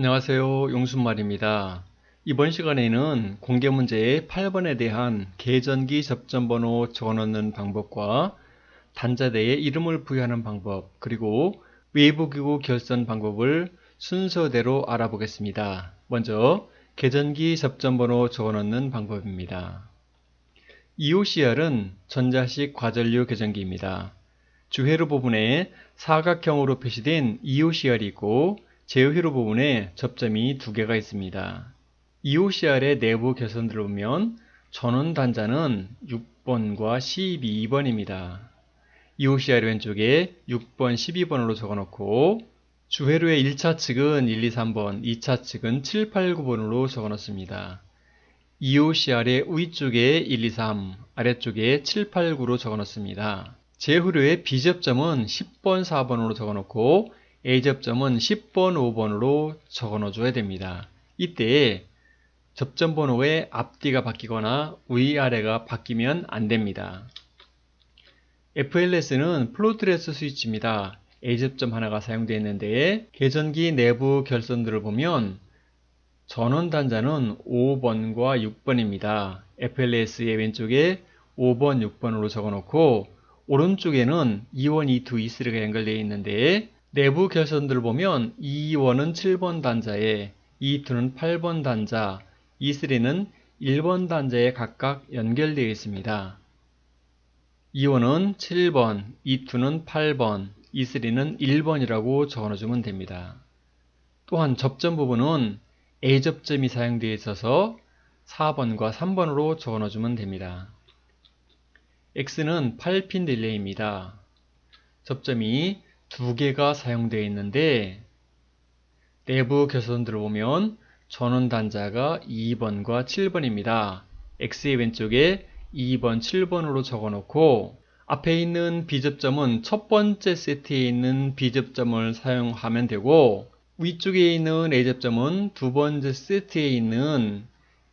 안녕하세요. 용순말입니다. 이번 시간에는 공개 문제의 8번에 대한 계전기 접점번호 적어넣는 방법과 단자대에 이름을 부여하는 방법, 그리고 외부기구 결선 방법을 순서대로 알아보겠습니다. 먼저 계전기 접점번호 적어넣는 방법입니다. EOCR은 전자식 과전류 계전기입니다. 주회로 부분에 사각형으로 표시된 EOCR이 있고 제어회로 부분에 접점이 두 개가 있습니다. EOCR의 내부 개선들을 보면 전원 단자는 6번과 12번입니다. EOCR 왼쪽에 6번, 12번으로 적어놓고 주회로의 1차 측은 1, 2, 3번, 2차 측은 7, 8, 9번으로 적어놓습니다. EOCR의 위쪽에 1, 2, 3, 아래쪽에 7, 8, 9로 적어놓습니다. 제후료의 B접점은 10번, 4번으로 적어놓고 A접점은 10번, 5번으로 적어 넣어 줘야 됩니다. 이때 접점 번호의 앞뒤가 바뀌거나 위아래가 바뀌면 안 됩니다. FLS는 플로트레스 스위치입니다. A접점 하나가 사용되어 있는데 계전기 내부 결선들을 보면 전원 단자는 5번과 6번입니다. FLS의 왼쪽에 5번, 6번으로 적어놓고 오른쪽에는 2원, 2, 2, 2, 3가 연결되어 있는데 내부 결선들을 보면 E1은 7번 단자에 E2는 8번 단자, E3는 1번 단자에 각각 연결되어 있습니다. E1은 7번, E2는 8번, E3는 1번이라고 적어주면 됩니다. 또한 접점 부분은 A접점이 사용되어 있어서 4번과 3번으로 적어주면 됩니다. X는 8핀 딜레이입니다. 접점이 두 개가 사용되어 있는데 내부 개선들을 보면 전원 단자가 2번과 7번입니다. X의 왼쪽에 2번, 7번으로 적어 놓고 앞에 있는 B접점은 첫 번째 세트에 있는 B접점을 사용하면 되고 위쪽에 있는 A접점은 두 번째 세트에 있는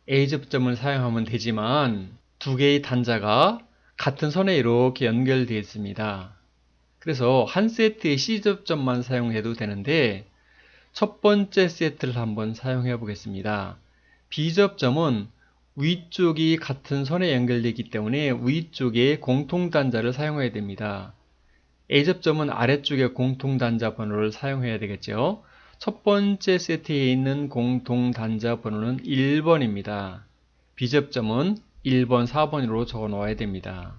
A접점을 사용하면 되지만 두 개의 단자가 같은 선에 이렇게 연결되어 있습니다. 그래서 한 세트의 C접점만 사용해도 되는데 첫 번째 세트를 한번 사용해 보겠습니다. B접점은 위쪽이 같은 선에 연결되기 때문에 위쪽에 공통단자를 사용해야 됩니다. A접점은 아래쪽에 공통단자 번호를 사용해야 되겠죠. 첫 번째 세트에 있는 공통단자 번호는 1번입니다. B접점은 1번, 4번으로 적어 놓아야 됩니다.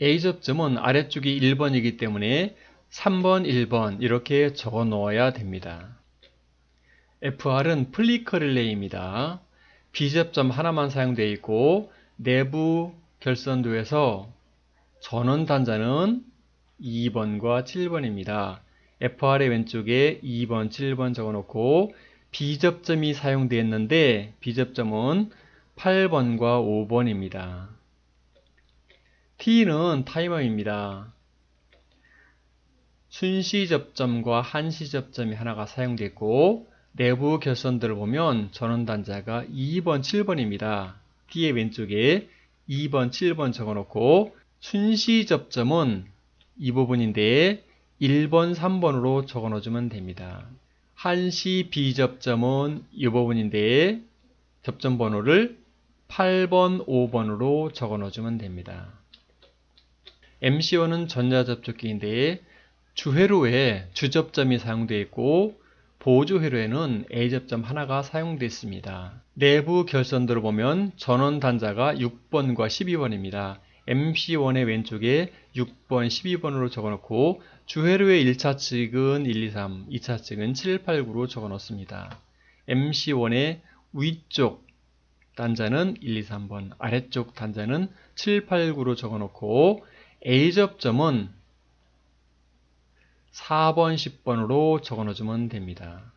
A접점은 아래쪽이 1번이기 때문에 3번, 1번 이렇게 적어 놓아야 됩니다. FR은 플리커 릴레이입니다. B접점 하나만 사용되어 있고 내부 결선도에서 전원 단자는 2번과 7번입니다. FR의 왼쪽에 2번, 7번 적어놓고 B접점이 사용되었는데 B접점은 8번과 5번입니다. T는 타이머입니다. 순시 접점과 한시 접점이 하나가 사용됐고 내부 결선들을 보면 전원 단자가 2번, 7번입니다. T의 왼쪽에 2번, 7번 적어놓고 순시 접점은 이 부분인데 1번, 3번으로 적어 넣어주면 됩니다. 한시 비접점은 이 부분인데 접점 번호를 8번, 5번으로 적어 넣어주면 됩니다. MCO는 전자접촉기인데 주회로에 주접점이 사용되어 있고 보조회로에는 A접점 하나가 사용되어 있습니다. 내부 결선들을 보면 전원 단자가 6번과 12번입니다. MC1의 왼쪽에 6번, 12번으로 적어놓고 주회로의 1차 측은 1, 2, 3, 2차 측은 7, 8, 9로 적어놓습니다. MC1의 위쪽 단자는 1, 2, 3번, 아래쪽 단자는 7, 8, 9로 적어놓고 A접점은 4번, 10번으로 적어 넣어주면 됩니다.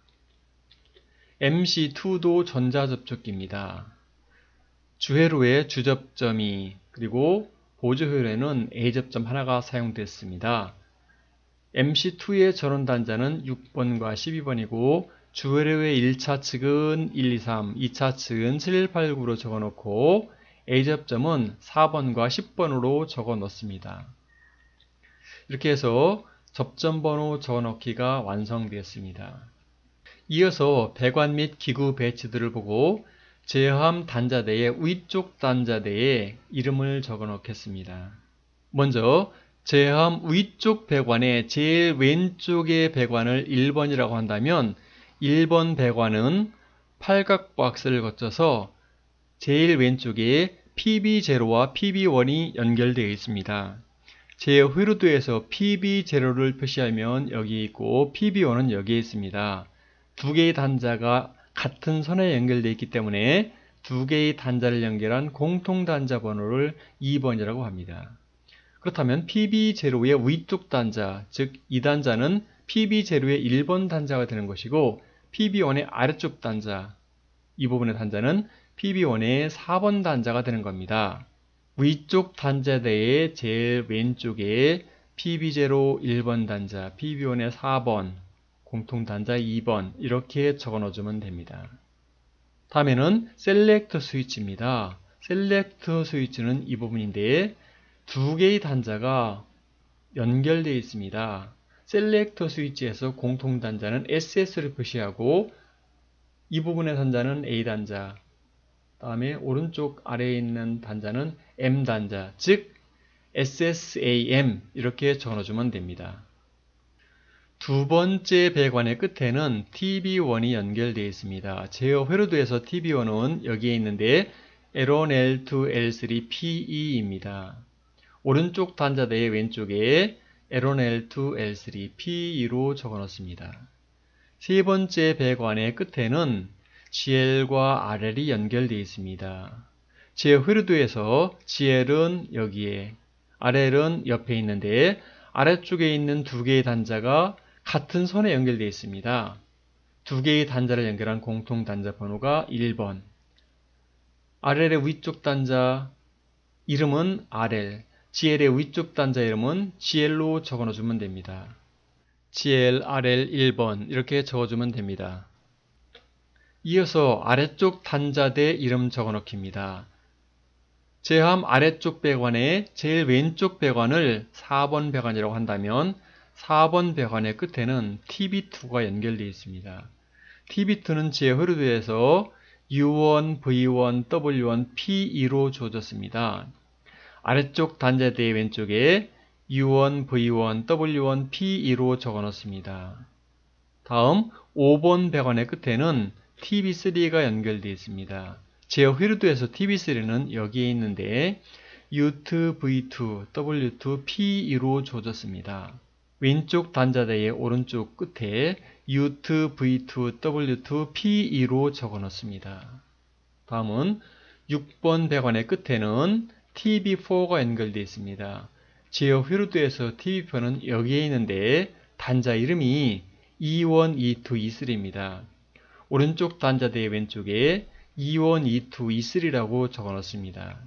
MC2도 전자접촉기입니다. 주회로에 주접점이 그리고 보조회로에는 A접점 하나가 사용됐습니다. MC2의 전원단자는 6번과 12번이고 주회로의 1차 측은 1, 2, 3, 2차 측은 7, 8, 9로 적어놓고 A접점은 4번과 10번으로 적어 넣습니다. 이렇게 해서 접점 번호 적어 넣기가 완성되었습니다. 이어서 배관 및 기구 배치들을 보고 제어함 단자대의 위쪽 단자대에 이름을 적어 놓겠습니다. 먼저 제어함 위쪽 배관의 제일 왼쪽의 배관을 1번이라고 한다면 1번 배관은 팔각 박스를 거쳐서 제일 왼쪽에 PB0와 PB1이 연결되어 있습니다. 제 회로도에서 PB0를 표시하면 여기 있고 PB1은 여기에 있습니다. 두 개의 단자가 같은 선에 연결되어 있기 때문에 두 개의 단자를 연결한 공통 단자 번호를 2번이라고 합니다. 그렇다면 PB0의 위쪽 단자, 즉 이 단자는 PB0의 1번 단자가 되는 것이고 PB1의 아래쪽 단자, 이 부분의 단자는 PB1의 4번 단자가 되는 겁니다. 위쪽 단자대의 제일 왼쪽에 PB0 1번 단자, PB1의 4번, 공통 단자 2번 이렇게 적어 넣어주면 됩니다. 다음에는 셀렉터 스위치입니다. 셀렉터 스위치는 이 부분인데 두 개의 단자가 연결되어 있습니다. 셀렉터 스위치에서 공통 단자는 SS를 표시하고 이 부분의 단자는 A 단자, 다음에 오른쪽 아래에 있는 단자는 M 단자, 즉 SSAM 이렇게 적어주면 됩니다. 두 번째 배관의 끝에는 TB1이 연결되어 있습니다. 제어 회로도에서 TB1은 여기에 있는데 L1, L2, L3, PE입니다. 오른쪽 단자대의 왼쪽에 L1, L2, L3, P2로 적어놓습니다. 세 번째 배관의 끝에는 GL과 RL이 연결되어 있습니다. 제어 회로도에서 GL은 여기에, RL은 옆에 있는데 아래쪽에 있는 두 개의 단자가 같은 선에 연결되어 있습니다. 두 개의 단자를 연결한 공통 단자 번호가 1번. RL의 위쪽 단자 이름은 RL, GL의 위쪽 단자 이름은 GL로 적어 넣어주면 됩니다. GL, RL 1번 이렇게 적어주면 됩니다. 이어서 아래쪽 단자대 이름 적어 넣기입니다. 제함 아래쪽 배관에 제일 왼쪽 배관을 4번 배관이라고 한다면 4번 배관의 끝에는 TB2가 연결되어 있습니다. TB2는 제 흐르드에서 U1, V1, W1, P2로 주어졌습니다. 아래쪽 단자대의 왼쪽에 U1, V1, W1, P2로 적어 놓습니다. 다음 5번 배관의 끝에는 TB3가 연결되어 있습니다. 제어 휘르드에서 TB3는 여기에 있는데 U2, V2, W2, P2로 주어졌습니다. 왼쪽 단자대의 오른쪽 끝에 U2, V2, W2, P2로 적어 놓습니다. 다음은 6번 배관의 끝에는 TB4가 연결되어 있습니다. 제어 휘루드에서 TB4는 여기에 있는데 단자 이름이 E1, E2, E3입니다. 오른쪽 단자대의 왼쪽에 E1, E2, E3라고 적어 놓습니다.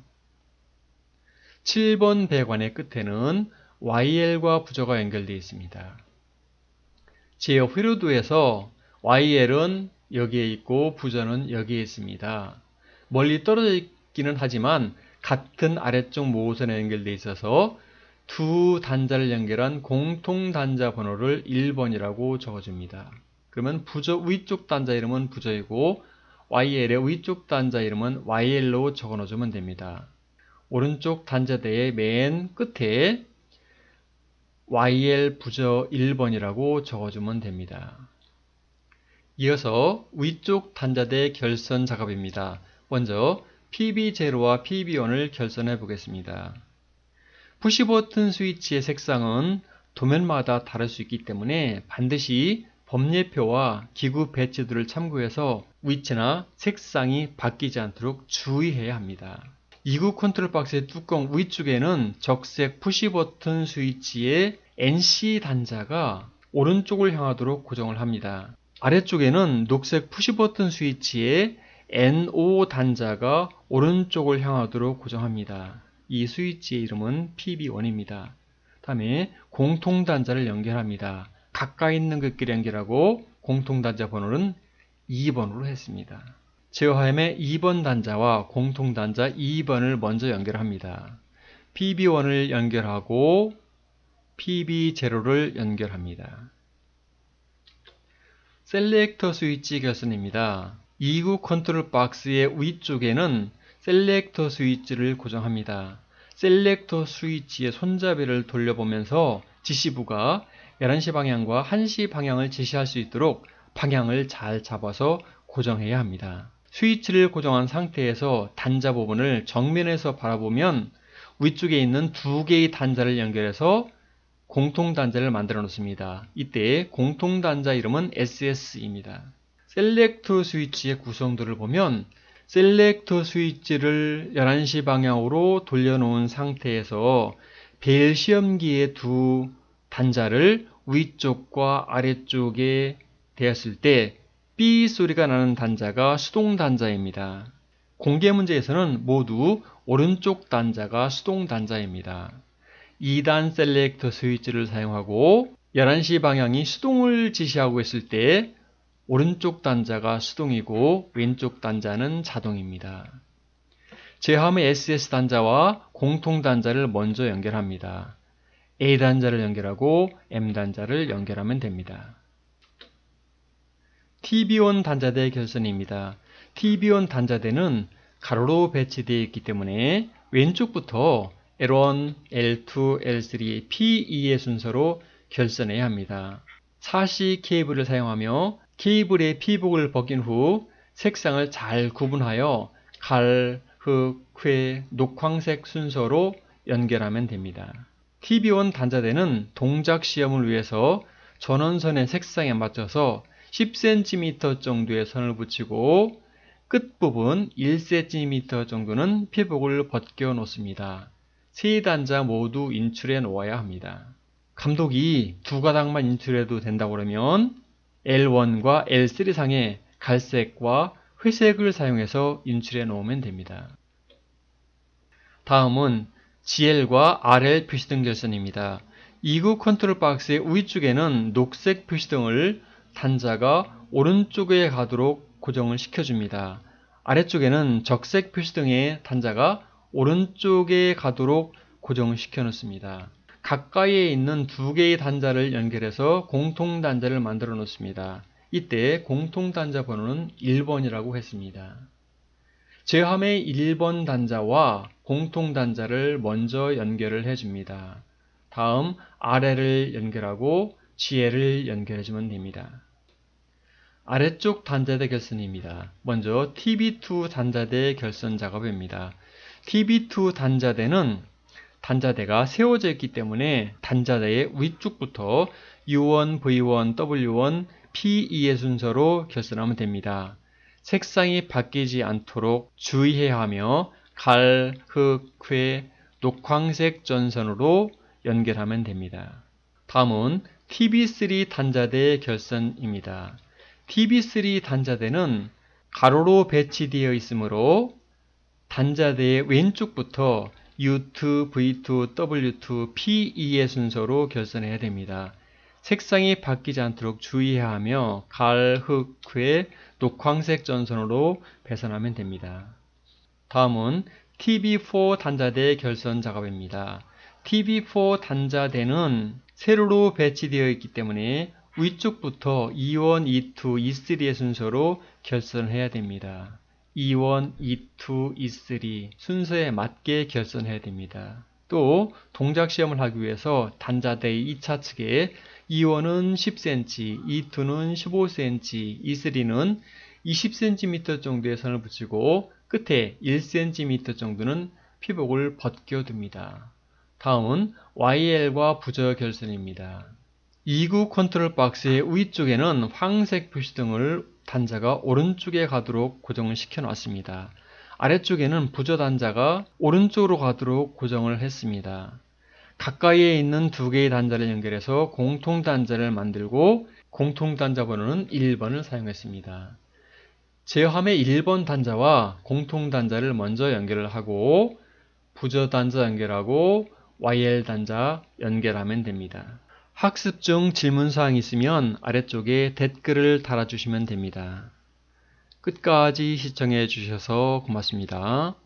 7번 배관의 끝에는 YL과 부저가 연결되어 있습니다. 제어 회로도에서 YL은 여기에 있고 부저는 여기에 있습니다. 멀리 떨어져 있기는 하지만 같은 아래쪽 모선에 연결되어 있어서 두 단자를 연결한 공통 단자 번호를 1번이라고 적어줍니다. 그러면 부저 위쪽 단자 이름은 부저이고 YL의 위쪽 단자 이름은 YL로 적어 넣어주면 됩니다. 오른쪽 단자대의 맨 끝에 YL 부저 1번이라고 적어주면 됩니다. 이어서 위쪽 단자대 결선 작업입니다. 먼저 PB0와 PB1을 결선해 보겠습니다. 푸시버튼 스위치의 색상은 도면마다 다를 수 있기 때문에 반드시 법례표와 기구 배치들을 참고해서 위치나 색상이 바뀌지 않도록 주의해야 합니다. 2구 컨트롤 박스의 뚜껑 위쪽에는 적색 푸시 버튼 스위치의 NC 단자가 오른쪽을 향하도록 고정을 합니다. 아래쪽에는 녹색 푸시 버튼 스위치의 NO 단자가 오른쪽을 향하도록 고정합니다. 이 스위치의 이름은 PB1입니다. 다음에 공통 단자를 연결합니다. 가까이 있는 것끼리 연결하고 공통 단자 번호는 2번으로 했습니다. 제어함의 2번 단자와 공통 단자 2번을 먼저 연결합니다. PB1을 연결하고 PB0를 연결합니다. 셀렉터 스위치 결선입니다. 2구 컨트롤 박스의 위쪽에는 셀렉터 스위치를 고정합니다. 셀렉터 스위치의 손잡이를 돌려보면서 지시부가 11시 방향과 1시 방향을 지시할 수 있도록 방향을 잘 잡아서 고정해야 합니다. 스위치를 고정한 상태에서 단자 부분을 정면에서 바라보면 위쪽에 있는 두 개의 단자를 연결해서 공통 단자를 만들어 놓습니다. 이때 공통 단자 이름은 SS입니다. 셀렉터 스위치의 구성도를 보면 셀렉터 스위치를 11시 방향으로 돌려놓은 상태에서 벨 시험기의 두 단자를 위쪽과 아래쪽에 대었을 때 B 소리가 나는 단자가 수동 단자입니다. 공개 문제에서는 모두 오른쪽 단자가 수동 단자입니다. 2단 셀렉터 스위치를 사용하고 11시 방향이 수동을 지시하고 있을 때 오른쪽 단자가 수동이고 왼쪽 단자는 자동입니다. 제함의 SS 단자와 공통 단자를 먼저 연결합니다. A 단자를 연결하고 M 단자를 연결하면 됩니다. TB1 단자대 결선입니다. TB1 단자대는 가로로 배치되어 있기 때문에 왼쪽부터 L1, L2, L3, P2의 순서로 결선해야 합니다. 차시 케이블을 사용하며 케이블의 피복을 벗긴 후 색상을 잘 구분하여 갈, 흑, 쾌, 녹황색 순서로 연결하면 됩니다. TB1 단자대는 동작 시험을 위해서 전원선의 색상에 맞춰서 10cm 정도의 선을 붙이고 끝부분 1cm 정도는 피복을 벗겨 놓습니다. 세 단자 모두 인출해 놓아야 합니다. 감독이 두 가닥만 인출해도 된다고 그러면 L1과 L3 상의 갈색과 회색을 사용해서 인출해 놓으면 됩니다. 다음은 GL과 RL 표시등 결선입니다. 2구 컨트롤 박스의 위쪽에는 녹색 표시등을 단자가 오른쪽에 가도록 고정을 시켜줍니다. 아래쪽에는 적색 표시등의 단자가 오른쪽에 가도록 고정을 시켜 놓습니다. 가까이에 있는 두 개의 단자를 연결해서 공통 단자를 만들어 놓습니다. 이때 공통 단자 번호는 1번이라고 했습니다. 제함의 1번 단자와 공통 단자를 먼저 연결을 해줍니다. 다음 아래를 연결하고 지혜를 연결해주면 됩니다. 아래쪽 단자대 결선입니다. 먼저 TB2 단자대 결선 작업입니다. TB2 단자대는 단자대가 세워져 있기 때문에 단자대의 위쪽부터 U1, V1, W1, P2의 순서로 결선하면 됩니다. 색상이 바뀌지 않도록 주의해야 하며 갈, 흑, 쾌, 녹황색 전선으로 연결하면 됩니다. 다음은 TB3 단자대 결선입니다. TB3 단자대는 가로로 배치되어 있으므로 단자대의 왼쪽부터 U2, V2, W2, P2의 순서로 결선해야 됩니다. 색상이 바뀌지 않도록 주의해야 하며 갈, 흑, 쾌, 녹황색 전선으로 배선하면 됩니다. 다음은 TB4 단자대 결선 작업입니다. TB4 단자대는 세로로 배치되어 있기 때문에 위쪽부터 E1, E2, E3의 순서로 결선해야 됩니다. E1, E2, E3 순서에 맞게 결선해야 됩니다. 또 동작 시험을 하기 위해서 단자대의 2차 측에 E1은 10cm, E2는 15cm, E3는 20cm 정도의 선을 붙이고 끝에 1cm 정도는 피복을 벗겨둡니다. 다음은 YL과 부저 결선입니다. 2구 컨트롤 박스의 위쪽에는 황색 표시등을 단자가 오른쪽에 가도록 고정을 시켜 놨습니다. 아래쪽에는 부저 단자가 오른쪽으로 가도록 고정을 했습니다. 가까이에 있는 두 개의 단자를 연결해서 공통 단자를 만들고 공통 단자 번호는 1번을 사용했습니다. 제어함의 1번 단자와 공통 단자를 먼저 연결을 하고 부저 단자 연결하고 YL 단자 연결하면 됩니다. 학습 중 질문사항이 있으면 아래쪽에 댓글을 달아주시면 됩니다. 끝까지 시청해 주셔서 고맙습니다.